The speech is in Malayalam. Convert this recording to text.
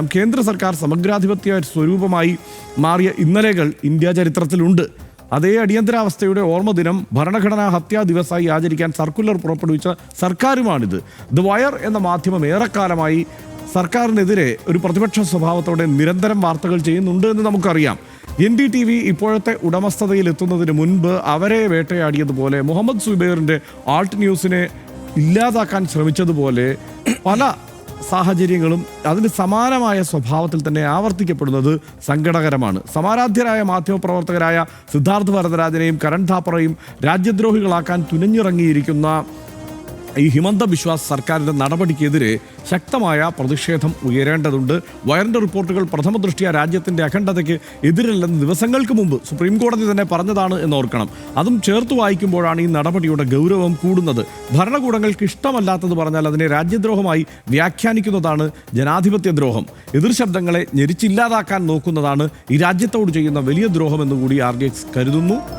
കേന്ദ്ര സർക്കാർ സമഗ്രാധിപത്യ സ്വരൂപമായി മാറിയ ഇന്നലെകൾ ഇന്ത്യ ചരിത്രത്തിലുണ്ട്. അതേ അടിയന്തരാവസ്ഥയുടെ ഓർമ്മ ദിനം ഭരണഘടനാ ഹത്യാ ദിവസമായി ആചരിക്കാൻ സർക്കുലർ പുറപ്പെടുവിച്ച സർക്കാരുമാണിത്. ദ വയർ എന്ന മാധ്യമം ഏറെക്കാലമായി സർക്കാരിനെതിരെ ഒരു പ്രതിപക്ഷ സ്വഭാവത്തോടെ നിരന്തരം വാർത്തകൾ ചെയ്യുന്നുണ്ട് എന്ന് നമുക്കറിയാം. എൻ ഡി ടി വി ഇപ്പോഴത്തെ ഉടമസ്ഥതയിൽ എത്തുന്നതിന് മുൻപ് അവരെ വേട്ടയാടിയതുപോലെ മുഹമ്മദ് സുബൈറിന്റെ ആൾട്ട് ന്യൂസിനെ ഇല്ലാതാക്കാൻ ശ്രമിച്ചതുപോലെ പല സാഹചര്യങ്ങളും അതിന് സമാനമായ സ്വഭാവത്തിൽ തന്നെ ആവർത്തിക്കപ്പെടുന്നത് സങ്കടകരമാണ് സമാരാധ്യരായ മാധ്യമപ്രവർത്തകരായ സിദ്ധാർത്ഥ് ഭരതരാജനെയും കരൺ ഥാപ്പറയും രാജ്യദ്രോഹികളാക്കാൻ തുനിഞ്ഞിറങ്ങിയിരിക്കുന്ന ഈ ഹിമന്ത ബിശ്വാസ് സർക്കാരിന്റെ നടപടിക്കെതിരെ ശക്തമായ പ്രതിഷേധം ഉയരേണ്ടതുണ്ട്. വയറിന്റെ റിപ്പോർട്ടുകൾ പ്രഥമ ദൃഷ്ടിയ രാജ്യത്തിന്റെ അഖണ്ഡതയ്ക്ക് എതിരല്ലെന്ന് ദിവസങ്ങൾക്ക് മുമ്പ് സുപ്രീം കോടതി തന്നെ പറഞ്ഞതാണ് എന്ന് ഓർക്കണം അതും ചേർത്ത് വായിക്കുമ്പോഴാണ് ഈ നടപടിയുടെ ഗൗരവം കൂടുന്നത്. ഭരണകൂടങ്ങൾക്ക് ഇഷ്ടമല്ലാത്തത് പറഞ്ഞാൽ അതിനെ രാജ്യദ്രോഹമായി വ്യാഖ്യാനിക്കുന്നതാണ് ജനാധിപത്യ ദ്രോഹം. എതിർ ശബ്ദങ്ങളെ ഞെരിച്ചില്ലാതാക്കാൻ നോക്കുന്നതാണ് ഈ രാജ്യത്തോട് ചെയ്യുന്ന വലിയ ദ്രോഹമെന്ന് കൂടി ആർ ഡി എക്സ് കരുതുന്നു.